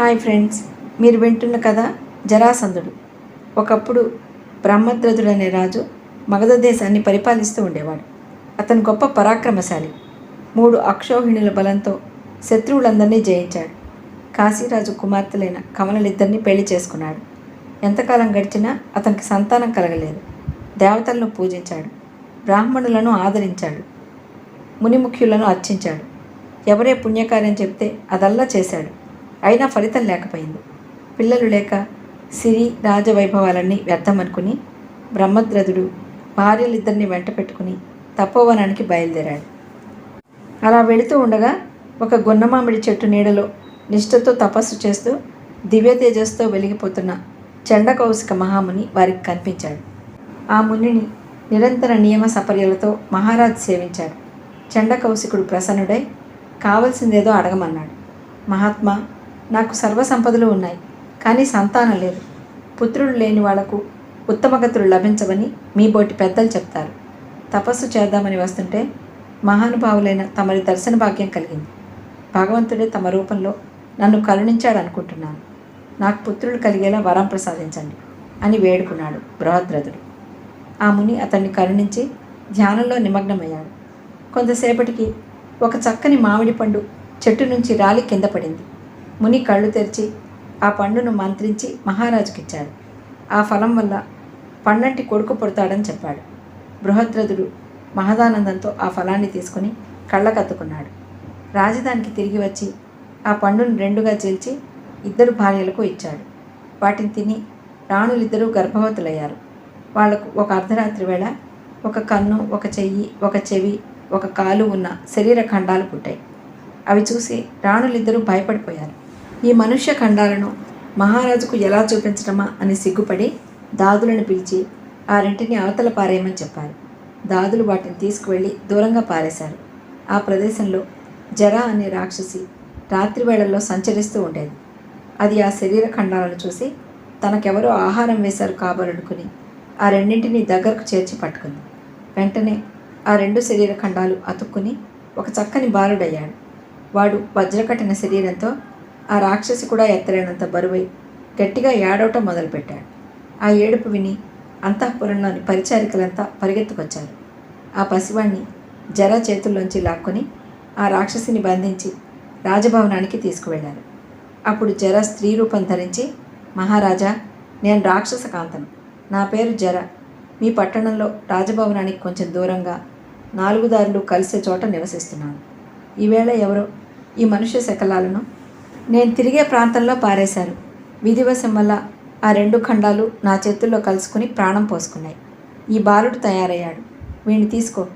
Hi friends మీరు వింటున్న కథ జరాసంధుడు. ఒకప్పుడు బ్రహ్మద్రథుడు అనే రాజు మగధ దేశాన్ని పరిపాలిస్తూ ఉండేవాడు. అతను గొప్ప పరాక్రమశాలి. మూడు అక్షోహిణుల బలంతో శత్రువులందరినీ జయించాడు. కాశీరాజు కుమార్తెలైన కమలలిద్దరినీ పెళ్ళి చేసుకున్నాడు. ఎంతకాలం గడిచినా అతనికి సంతానం కలగలేదు. దేవతలను పూజించాడు. బ్రాహ్మణులను ఆదరించాడు. మునిముఖ్యులను అర్చించాడు. ఎవరే పుణ్యకార్యం చెప్తే అదల్లా చేశాడు. అయినా ఫలితం లేకపోయింది. పిల్లలు లేక సిరి రాజవైభవాలన్నీ వ్యర్థమనుకుని బ్రహ్మద్రథుడు భార్యలిద్దరిని వెంట పెట్టుకుని తపోవనానికి బయలుదేరాడు. అలా వెళుతూ ఉండగా ఒక గున్నమామిడి చెట్టు నీడలో నిష్ఠతో తపస్సు చేస్తూ దివ్య తేజస్తో వెలిగిపోతున్న చండకౌశిక మహాముని వారికి కనిపించాడు. ఆ మునిని నిరంతర నియమ సపర్యలతో మహారాజు సేవించాడు. చండకౌశికుడు ప్రసన్నుడై కావలసిందేదో అడగమన్నాడు. మహాత్మా నాకు సర్వ సంపదలు ఉన్నాయి కానీ సంతానం లేదు. పుత్రుడు లేని వాళ్ళకు ఉత్తమగతులు లభించవని మీ బోటి పెద్దలు చెప్తారు. తపస్సు చేద్దామని వస్తుంటే మహానుభావులైన తమరి దర్శన భాగ్యం కలిగింది. భగవంతుడే తమ రూపంలో నన్ను కరుణించాడు అనుకుంటున్నాను నాకు పుత్రులు కలిగేలా వరం ప్రసాదించండి అని వేడుకున్నాడు బృహద్రథుడు. ఆ ముని అతన్ని కరుణించి ధ్యానంలో నిమగ్నమయ్యాడు. కొంతసేపటికి ఒక చక్కని మామిడి పండు చెట్టు నుంచి రాలి కింద పడింది. ముని కళ్ళు తెరిచి ఆ పండును మంత్రించి మహారాజుకిచ్చాడు. ఆ ఫలం వల్ల పండంటి కొడుకు పుడతాడని చెప్పాడు. బృహద్రథుడు మహదానందంతో ఆ ఫలాన్ని తీసుకుని కళ్ళకత్తుకున్నాడు. రాజధానికి తిరిగి వచ్చి ఆ పండును రెండుగా చీల్చి ఇద్దరు భార్యలకు ఇచ్చాడు. వాటిని తిని రాణులిద్దరూ గర్భవతులయ్యారు. వాళ్ళకు ఒక అర్ధరాత్రి వేళ ఒక కన్ను ఒక చెయ్యి ఒక చెవి ఒక కాలు ఉన్న శరీర ఖండాలు పుట్టాయి. అవి చూసి రాణులిద్దరూ భయపడిపోయారు. ఈ మనుష్య ఖండాలను మహారాజుకు ఎలా చూపించడమా అని సిగ్గుపడి దాదులను పిలిచి ఆ రెంటిని అవతల పారేయమని చెప్పారు. దాదులు వాటిని తీసుకువెళ్ళి దూరంగా పారేశారు. ఆ ప్రదేశంలో జరా అనే రాక్షసి రాత్రి వేళల్లో సంచరిస్తూ ఉండేది. అది ఆ శరీర ఖండాలను చూసి తనకెవరో ఆహారం వేశారు కాబోలనుకుని ఆ రెండింటిని దగ్గరకు చేర్చి పట్టుకుంది. వెంటనే ఆ రెండు శరీర ఖండాలు అతుక్కుని ఒక చక్కని బాలుడయ్యాడు. వాడు వజ్రకట్టిన శరీరంతో ఆ రాక్షసి కూడా ఎత్తలేనంత బరువై గట్టిగా ఏడవటం మొదలుపెట్టాడు. ఆ ఏడుపు విని అంతఃపురంలోని పరిచారికలంతా పరిగెత్తుకొచ్చారు. ఆ పసివాణ్ణి జర చేతుల్లోంచి లాక్కొని ఆ రాక్షసిని బంధించి రాజభవనానికి తీసుకువెళ్ళారు. అప్పుడు జర స్త్రీ రూపం ధరించి మహారాజా నేను రాక్షస కాంతను. నా పేరు జర. మీ పట్టణంలో రాజభవనానికి కొంచెం దూరంగా నాలుగు దారులు కలిసే చోట నివసిస్తున్నాను. ఈవేళ ఎవరో ఈ మనుష్య శకలాలను నేను తిరిగే ప్రాంతంలో పారేశారు. విధివశం వల్ల ఆ రెండు ఖండాలు నా చేతుల్లో కలుసుకుని ప్రాణం పోసుకున్నాయి. ఈ బాలుడు తయారయ్యాడు. వీడిని తీసుకో.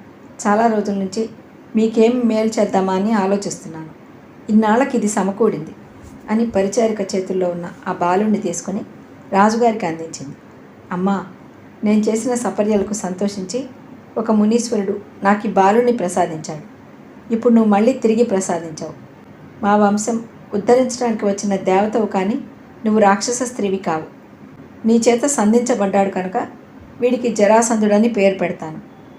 చాలా రోజుల నుంచి మీకేం మేలు చేద్దామా అని ఆలోచిస్తున్నాను. ఇన్నాళ్ళకి ఇది సమకూడింది అని పరిచారిక చేతుల్లో ఉన్న ఆ బాలుడిని తీసుకొని రాజుగారికి అందించింది. అమ్మా నేను చేసిన సపర్యలకు సంతోషించి ఒక మునీశ్వరుడు నాకు ఈ బాలుని ప్రసాదించాడు. ఇప్పుడు నువ్వు మళ్ళీ తిరిగి ప్రసాదించావు. మా వంశం ఉద్ధరించడానికి వచ్చిన దేవతవు కానీ నువ్వు రాక్షస స్త్రీవి కావు. నీ చేత సంధించబడ్డాడు కనుక వీడికి జరాసంధుడని పేరు పెడతాను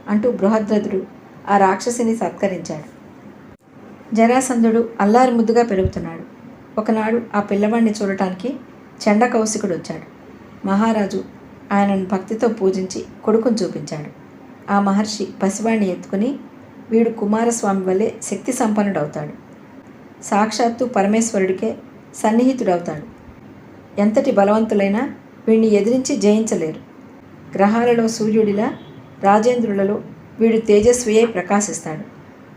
అంటూ బృహద్రథుడు ఆ రాక్షసిని సత్కరించాడు. జరాసంధుడు అల్లారి ముద్దుగా పెరుగుతున్నాడు. ఒకనాడు ఆ పిల్లవాడిని చూడటానికి చండ కౌశికుడు వచ్చాడు. మహారాజు ఆయనను భక్తితో పూజించి కొడుకును చూపించాడు. ఆ మహర్షి పసివాణ్ణి ఎత్తుకుని వీడు కుమారస్వామి వల్లే శక్తి సంపన్నుడవుతాడు సాక్షాత్తు పరమేశ్వరుడికే సన్నిహితుడవుతాడు. ఎంతటి బలవంతులైనా వీడిని ఎదిరించి జయించలేరు. గ్రహాలలో సూర్యుడిలా రాజేంద్రులలో వీడు తేజస్వియే ప్రకాశిస్తాడు.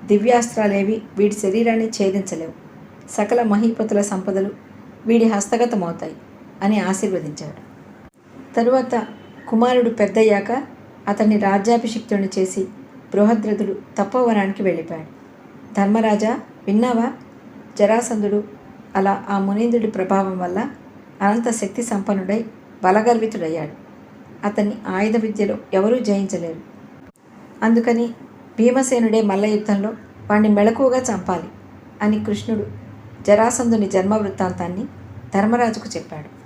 దివ్యాస్త్రాలేవి వీడి శరీరాన్ని ఛేదించలేవు. సకల మహీపతుల సంపదలు వీడి హస్తగతమవుతాయి అని ఆశీర్వదించాడు. తరువాత కుమారుడు పెద్దయ్యాక అతన్ని రాజ్యాభిషిక్తుడిని చేసి బృహద్రథుడు తపోవనానికి వెళ్ళిపోయాడు. ధర్మరాజా విన్నావా? జరాసంధుడు అలా ఆ మునీంద్రుడి ప్రభావం వల్ల అనంత శక్తి సంపన్నుడై బలగర్వితుడయ్యాడు. అతన్ని ఆయుధ విద్యలో ఎవరూ జయించలేరు. అందుకని భీమసేనుడే మల్ల యుద్ధంలో వాణ్ణి మెళకువగా చంపాలి అని కృష్ణుడు జరాసంధుని జన్మ వృత్తాంతాన్ని ధర్మరాజుకు చెప్పాడు.